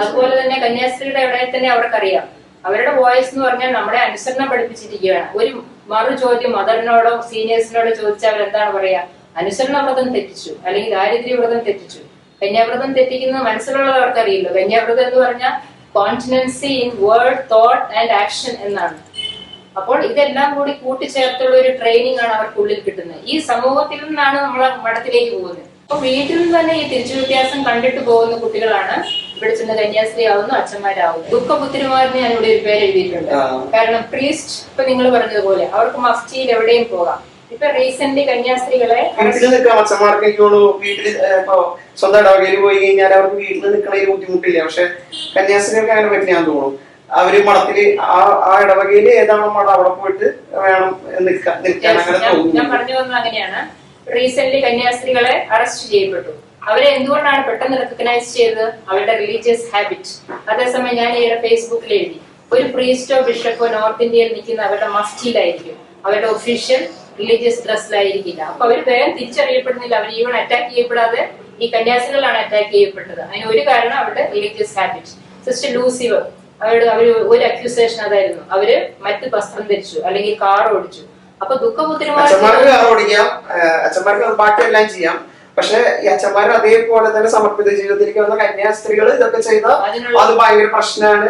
അതുപോലെ തന്നെ കന്യാസ്ത്രീയുടെ എവിടെ തന്നെ അവർക്കറിയാം. അവരുടെ വോയിസ് എന്ന് പറഞ്ഞാൽ നമ്മളെ അനുസരണം പഠിപ്പിച്ചിരിക്കുകയാണ്. ഒരു മറു ചോദ്യം മദറിനോടോ സീനിയേഴ്സിനോടോ ചോദിച്ചാൽ അവരെന്താണ് പറയാ അനുസരണ വ്രതം തെറ്റിച്ചു. അല്ലെങ്കിൽ ദാരിദ്ര്യ വ്രതം തെറ്റിച്ചു. കന്യാവ്രതം തെറ്റിക്കുന്നത് മനസ്സിലുള്ളവർക്ക് അറിയില്ലോ കന്യാവ്രതം എന്ന് പറഞ്ഞാൽ confidency in word thought and action എന്നാണ്. അപ്പോൾ ഇതെല്ലാം കൂടി കൂട്ടിച്ചേർത്തുള്ള ഒരു ട്രെയിനിങ് ആണ് അവർക്കുള്ളിൽ കിട്ടുന്നത്. ഈ സമൂഹത്തിൽ നിന്നാണ് നമ്മൾ മഠത്തിലേക്ക് പോകുന്നത്. അപ്പൊ വീട്ടിൽ നിന്ന് തന്നെ ഈ തിരിച്ചു വ്യത്യാസം കണ്ടിട്ട് പോകുന്ന കുട്ടികളാണ്. ഇവിടെ ചെന്ന് കന്യാസ്ത്രീ ആവുന്നു അച്ഛന്മാരാവുന്നു. ദുഃഖപുത്തിരിമാരിന് ഞാൻ ഇവിടെ ഒരു പേര് എഴുതിയിട്ടുണ്ട്. കാരണം പ്രീസ്റ്റ് ഇപ്പൊ നിങ്ങൾ പറഞ്ഞതുപോലെ അവർക്ക് മസ്ജിയിൽ എവിടെയും പോകാം. ഇപ്പൊ റീസെന്റ് കന്യാസ്ത്രീകളെ വീട്ടിൽ നിൽക്കാം അച്ഛന്മാർക്ക് വീട്ടിൽ ഇപ്പൊ സ്വന്തം ഇടവകയിൽ പോയി കഴിഞ്ഞാൽ അവർക്ക് വീട്ടിൽ നിൽക്കണതിൽ ബുദ്ധിമുട്ടില്ല. പക്ഷെ കന്യാസ്ത്രീകൾക്ക് അങ്ങനെ പറ്റില്ല തോന്നുന്നു. അവർ മഠത്തിൽ ആ ആ ഇടവകയിൽ ഏതാണോ മഠം അവിടെ പോയിട്ട് വേണം നിൽക്കാൻ നിൽക്കാൻ അങ്ങനെ ഞാൻ- ഞാൻ തോന്നുന്നു. പറഞ്ഞു വന്നത് അങ്ങനെയാണ്. റീസെന്റ് കന്യാസ്ത്രീകളെ അറസ്റ്റ് ചെയ്യപ്പെട്ടു. അവരെ എന്തുകൊണ്ടാണ് പെട്ടെന്ന് റെക്കഗ്നൈസ് ചെയ്തത്? അവരുടെ റിലീജിയസ് ഹാബിറ്റ് അതേസമയം ഞാൻ ഈയിടെ ഫേസ്ബുക്കിൽ എഴുതി. ഒരു പ്രീസ്റ്റോ ബിഷപ്പോ നോർത്ത് ഇന്ത്യയിൽ നിൽക്കുന്ന അവരുടെ മസ്റ്റിയിലായിരിക്കും അവരുടെ ഒഫീഷ്യൽ റിലീജിയസ് ഡ്രസ്സിലായിരിക്കില്ല അപ്പൊ അവർ വേഗം തിരിച്ചറിയപ്പെടുന്നില്ല. അവർ ഈവൻ അറ്റാക്ക് ചെയ്യപ്പെടാതെ ഈ കന്യാസികളാണ് അറ്റാക്ക് ചെയ്യപ്പെട്ടത്. അതിന് ഒരു കാരണം അവരുടെ റിലീജിയസ് ഹാബിറ്റ് സിസ്റ്റർ ലൂസിവർ അവരുടെ അവർ ഒരു അക്യൂസേഷൻ അതായിരുന്നു. അവർ മറ്റ് വസ്ത്രം ധരിച്ചു. അല്ലെങ്കിൽ കാർ ഓടിച്ചു. അപ്പൊ ദുഃഖപുത്രിമാർ അച്ഛന്മാർക്ക് കാർ ഓടിക്കാം അച്ഛന്മാർക്ക് പാട്ട് ബാക്കിയെല്ലാം ചെയ്യാം. പക്ഷെ ഈ അച്ഛന്മാർ അതേപോലെ തന്നെ സമർപ്പിത ജീവിതത്തിലേക്ക് വന്ന കന്യാസ്ത്രീകൾ ഇതൊക്കെ ചെയ്ത അത് ഭയങ്കര പ്രശ്നമാണ്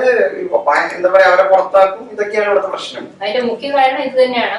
എന്താ പറയാ അവരെ പുറത്താക്കും. ഇതൊക്കെയാണ് ഇവിടുത്തെ പ്രശ്നം. അതിന്റെ മുഖ്യ കാരണം ഇത് തന്നെയാണ്.